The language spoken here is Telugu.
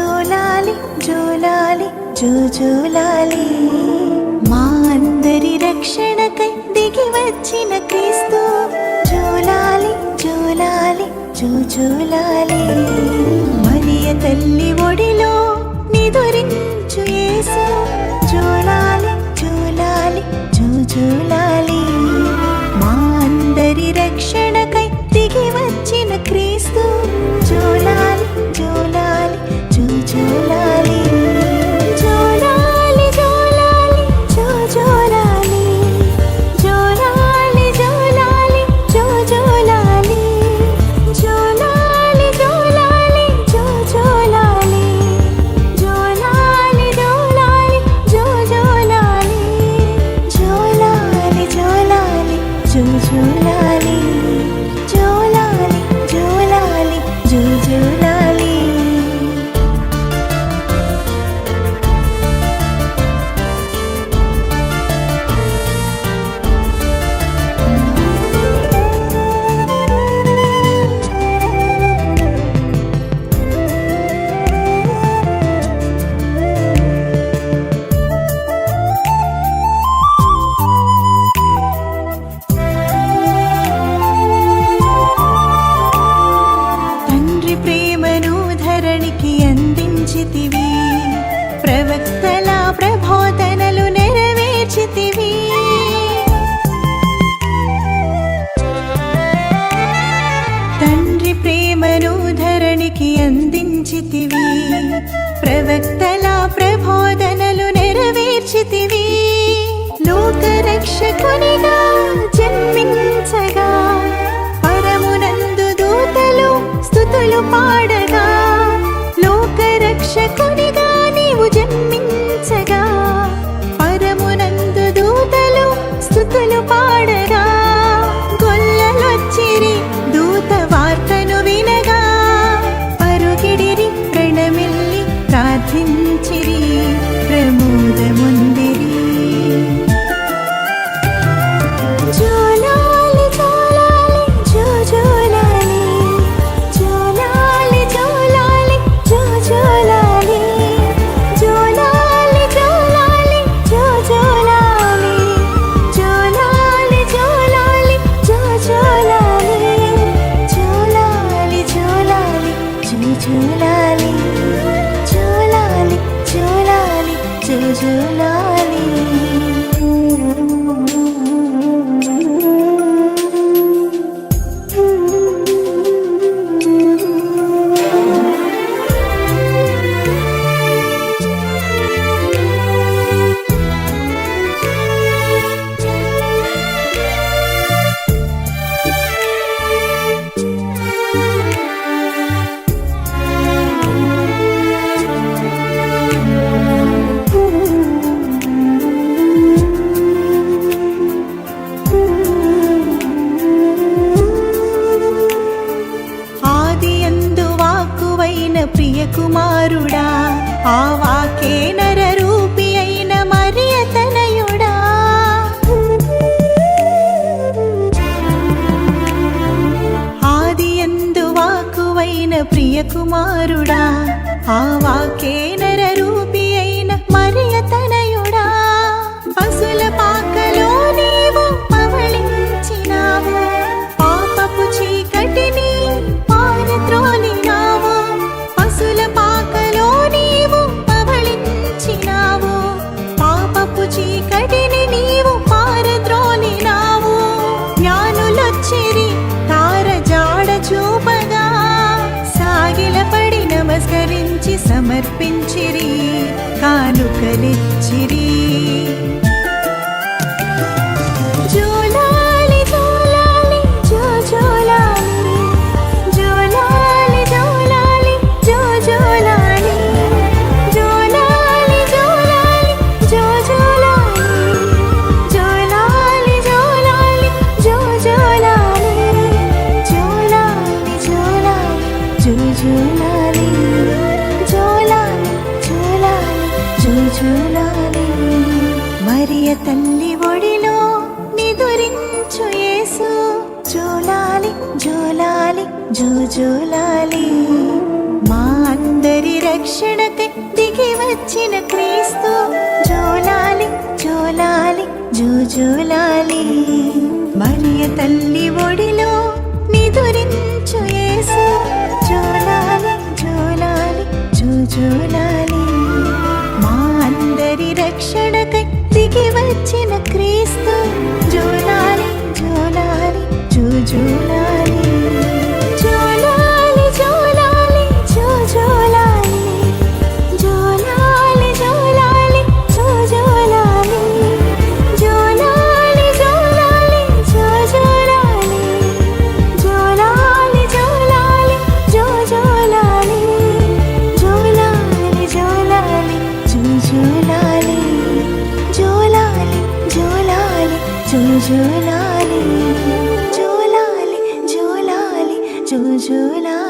జోలాలి జోలాలి జోజోలాలి. మా అందరి రక్షణకై దిగి వచ్చిన క్రీస్తు. జోలాలి జోలాలి జోజోలాలి. जो झुला ली ప్రవక్తల ప్రబోధనలు నెరవేర్చితివి. తండ్రి ప్రేమను ధరణికి అందించితివి. ప్రవక్తల ప్రబోధనలు నెరవేర్చితివి. లోక కుమారుడా ఆ వాకే నరరూపి అయిన మరియ తనయుడా ఆది ఎందు వాకువైన ప్రియ కుమారుడా ఆ వాకే నరరూపి అయిన మరియ తనయుడా పశుల పాక வெளிச்சிரி చూడాలి. మరియ తల్లి ఒడిలో నిదురించు యేసు. చూలాలి జూలాలి. జూజూలాలి మా అందరి రక్షణకి దిగి వచ్చిన క్రీస్తు. జోలాలి జోలాలి. జూజూలాలి మరియ తల్లి ఒడిలో నిదురించు యేసు. జోలాలి జోలాలి. జూజూలాలి జూజోలాలి జోలాలి జోలాలి జూజోలాలి జోలాలి జోలాలి